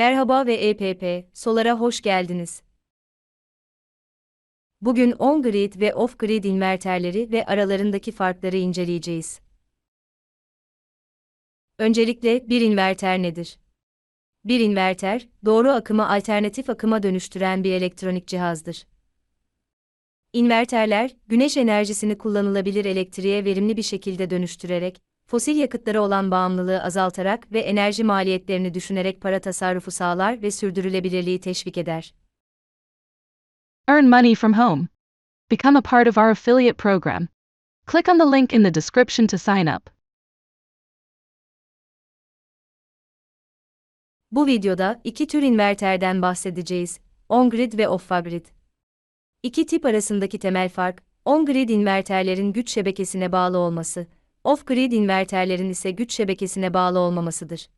Merhaba ve EPP, Solar'a hoş geldiniz. Bugün on-grid ve off-grid inverterleri ve aralarındaki farkları inceleyeceğiz. Öncelikle bir inverter nedir? Bir inverter, doğru akımı alternatif akıma dönüştüren bir elektronik cihazdır. İnverterler, güneş enerjisini kullanılabilir elektriğe verimli bir şekilde dönüştürerek, fosil yakıtlara olan bağımlılığı azaltarak ve enerji maliyetlerini düşünerek para tasarrufu sağlar ve sürdürülebilirliği teşvik eder. Earn money from home. Become a part of our affiliate program. Click on the link in the description to sign up. Bu videoda iki tür inverterden bahsedeceğiz. On-grid ve off-grid. İki tip arasındaki temel fark, on-grid inverterlerin güç şebekesine bağlı olması, off-grid inverterlerin ise güç şebekesine bağlı olmamasıdır.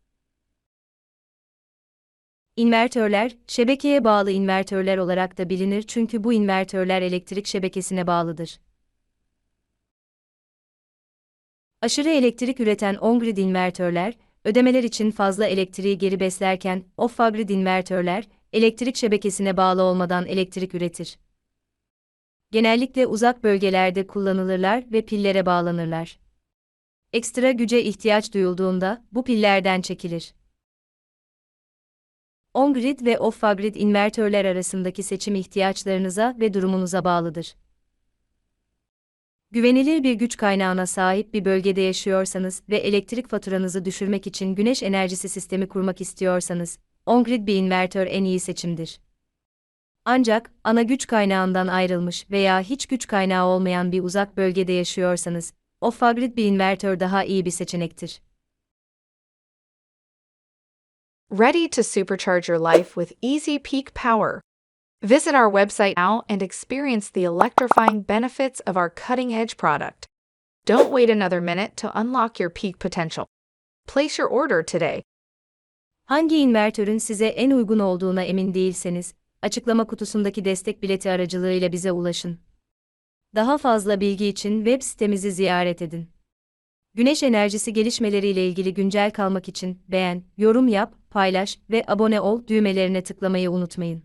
İnvertörler, şebekeye bağlı invertörler olarak da bilinir çünkü bu invertörler elektrik şebekesine bağlıdır. Aşırı elektrik üreten on-grid invertörler, ödemeler için fazla elektriği geri beslerken, off-grid invertörler, elektrik şebekesine bağlı olmadan elektrik üretir. Genellikle uzak bölgelerde kullanılırlar ve pillere bağlanırlar. Ekstra güce ihtiyaç duyulduğunda bu pillerden çekilir. On-grid ve off-grid invertörler arasındaki seçim ihtiyaçlarınıza ve durumunuza bağlıdır. Güvenilir bir güç kaynağına sahip bir bölgede yaşıyorsanız ve elektrik faturanızı düşürmek için güneş enerjisi sistemi kurmak istiyorsanız, on-grid bir invertör en iyi seçimdir. Ancak, ana güç kaynağından ayrılmış veya hiç güç kaynağı olmayan bir uzak bölgede yaşıyorsanız, off-grid bir invertör daha iyi bir seçenektir. Ready to supercharge your life with easy peak power. Visit our website now and experience the electrifying benefits of our cutting edge product. Don't wait another minute to unlock your peak potential. Place your order today. Hangi invertörün size en uygun olduğuna emin değilseniz, açıklama kutusundaki destek bileti aracılığıyla bize ulaşın. Daha fazla bilgi için web sitemizi ziyaret edin. Güneş enerjisi gelişmeleriyle ilgili güncel kalmak için beğen, yorum yap, paylaş ve abone ol düğmelerine tıklamayı unutmayın.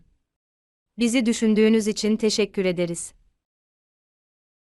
Bizi düşündüğünüz için teşekkür ederiz.